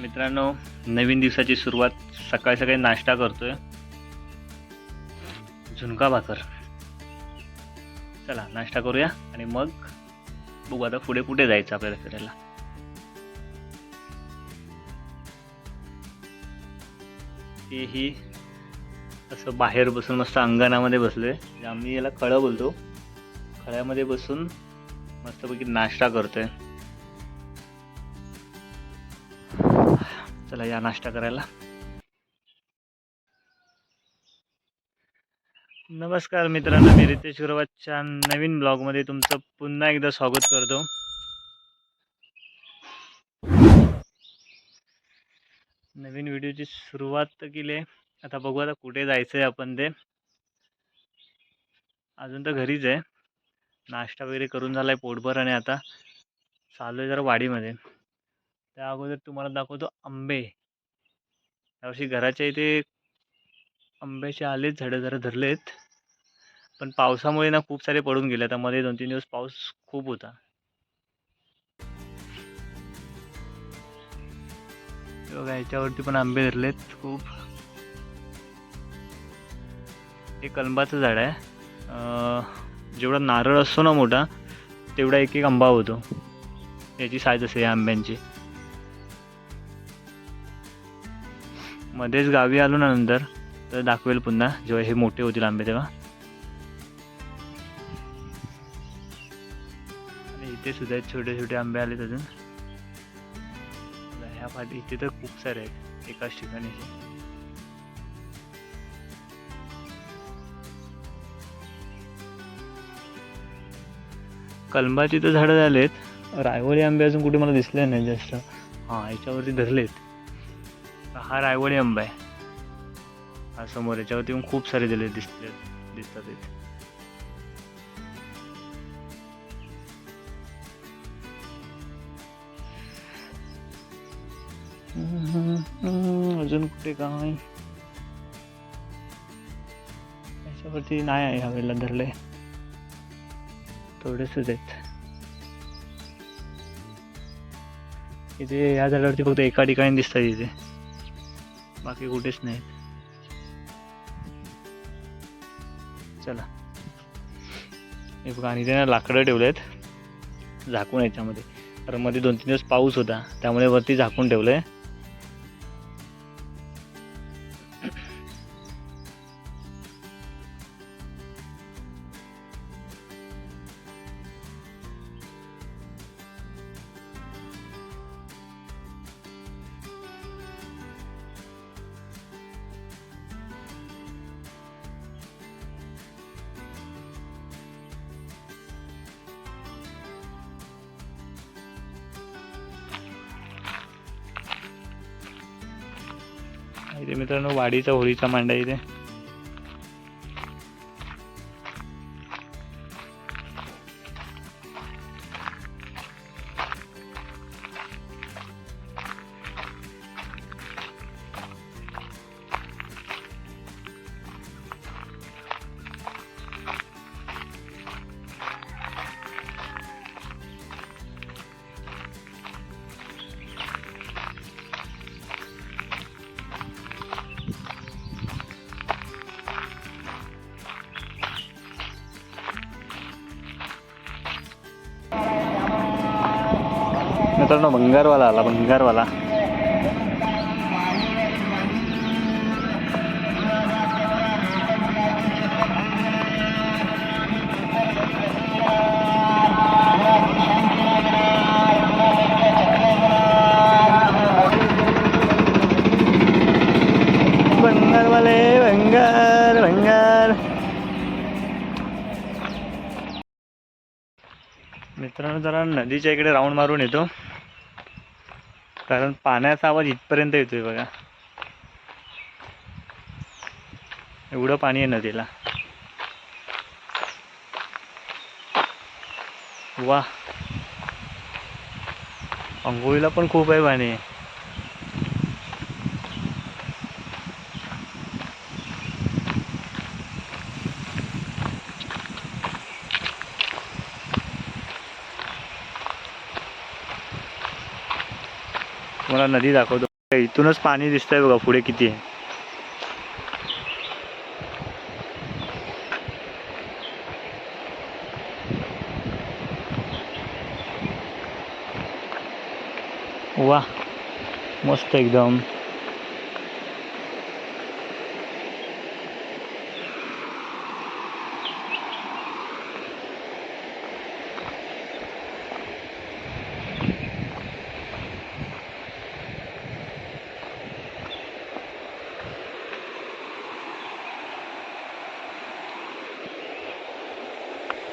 मित्रांनो नवीन दिवसाची सुरुवात सकाळी सकाळी नाश्ता करतोय. झुणका भाकर. चला नाश्ता करूया आणि मग बघू आता पुढे कुठे जायचं आपल्याला फिरायला. तेही असं बाहेर बसून मस्त अंगणामध्ये बसलोय. म्हणजे आम्ही याला खळं बोलतो. खळ्यामध्ये बसून मस्तपैकी नाश्ता करतोय. चला या नाश्ता करायला. नमस्कार मित्रांनो मी रितेश गुरवाच्या नवीन ब्लॉगमध्ये तुमचं पुन्हा एकदा स्वागत करतो. नवीन व्हिडिओची सुरुवात तर केली आहे. आता बघू आता कुठे जायचं आहे आपण ते. अजून तर घरीच आहे. नाश्ता वगैरे करून झाला आहे पोटभर आणि आता चालू आहे जरा वाडीमध्ये. त्या अगोदर तुम्हाला दाखवतो आंबे. यावर्षी घराच्या इथे आंब्याचे आलेच झाडं जरा धरलेत. पण पावसामुळे ना खूप सारे पडून गेले. आता मध्ये दोन तीन दिवस पाऊस खूप होता. बघा याच्यावरती पण आंबे धरलेत खूप. हे कलंबाचं झाड आहे. जेवढा नारळ असतो ना मोठा तेवढा एक एक आंबा होतो. याची साईज असे या आंब्यांची. मध्येच गावी आलो ना नंतर तर दाखवेल पुन्हा जेव्हा हे मोठे होतील आंबे तेव्हा. आणि इथे सुद्धा आहेत छोटे छोटे आंबे आलेत अजून. ह्या पाठी इथे तर खूप सारे आहेत एकाच ठिकाणी. कलंबाची तर झाडं झालेत. रायवळी आंबे अजून कुठे मला दिसले नाही जास्त. हां याच्यावरती धरलेत. हा रायवळी आंबा आहे. हा समोर याच्यावरती पण खूप सारे दिले दिसले दिसतात इथे. अजून कुठे काय? याच्यावरती नाही आहे ह्यावेळेला धरले. थोडेसेच आहेत. इथे या झाडावरती फक्त एका ठिकाणी दिसतात इथे. बाकी कुठेच नाही चला. हे बघा आणि त्याने लाकडं ठेवलेत. झाकून याच्यामध्ये. कारण मध्ये दोन तीन दिवस पाऊस होता. त्यामुळे वरती झाकून ठेवलं आहे मित्रांनो वाडीचा होळीचा मांडा इथे. मित्रांनो भंगारवाला आला भंगारवाला. भंगारवाले भंगार भंगार. मित्रांनो जरा नदीच्या इकडे राऊंड मारून येतो. कारण पाण्याचा आवाज इथपर्यंत येतोय बघा. एवढं पाणी आहे नदीला. वा अंघोळीला पण खूप आहे पाणी. तुम्हाला नदी दाखवतो. इथूनच पाणी दिसतंय बघा पुढे किती आहे. वा मस्त एकदम.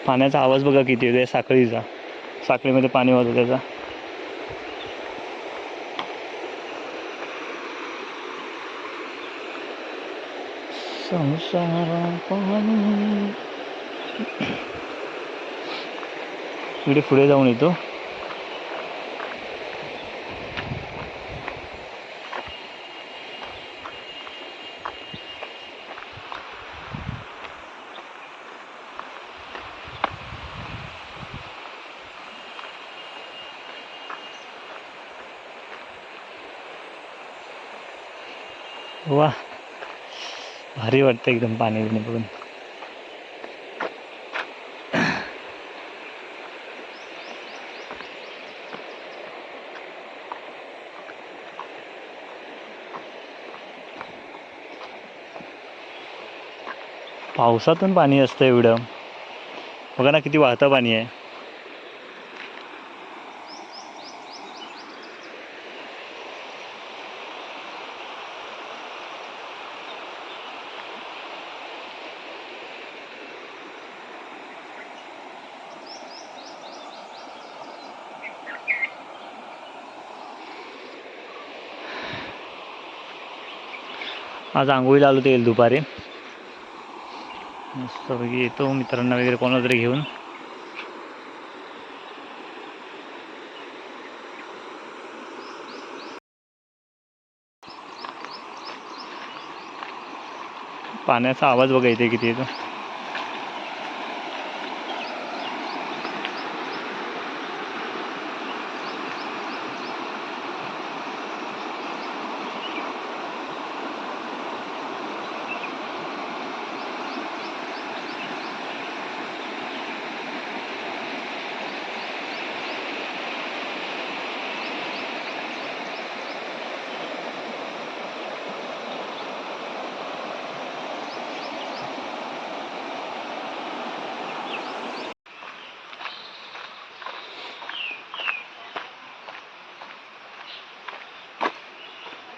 पाण्याचा आवाज बघा किती येतोय साखळीचा. साखळीमध्ये पाणी वाजतो त्याचा. संसार इकडे पुढे जाऊन येतो. वा भारी वाटतं एकदम पाणी बिणी बघून. पावसातून पाणी असतं एवढं. बघा ना किती वाहतं पाणी आहे. आज आंघोळीला आलो तेल दुपारी. मस्तपैकी येतो मित्रांना वगैरे कोणाला तरी घेऊन. पाण्याचा आवाज बघा इथे किती येतो.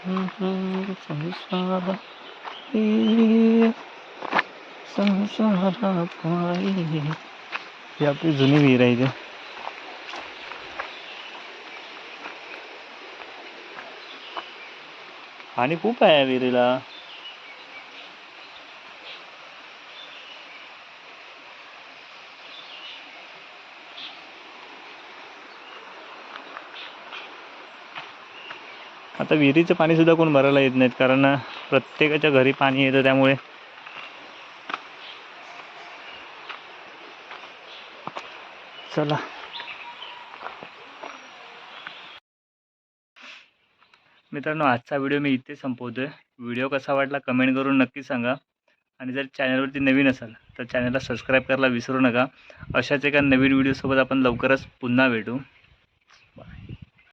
संसार संसारा पायी ही आपली जुनी विहीर आहे आणि खूप आहे विहिरीला. आता विहिरीचं पाणीसुद्धा कोण भरायला येत नाहीत कारण प्रत्येकाच्या घरी पाणी येतं त्यामुळे. चला. मित्रांनो आजचा व्हिडिओ मी इथे संपवतोय. व्हिडिओ कसा वाटला कमेंट करून नक्की सांगा. आणि जर चॅनलवरती नवीन असाल तर चॅनलला सबस्क्राईब करायला विसरू नका. अशाच एका नवीन व्हिडिओसोबत आपण लवकरच पुन्हा भेटू.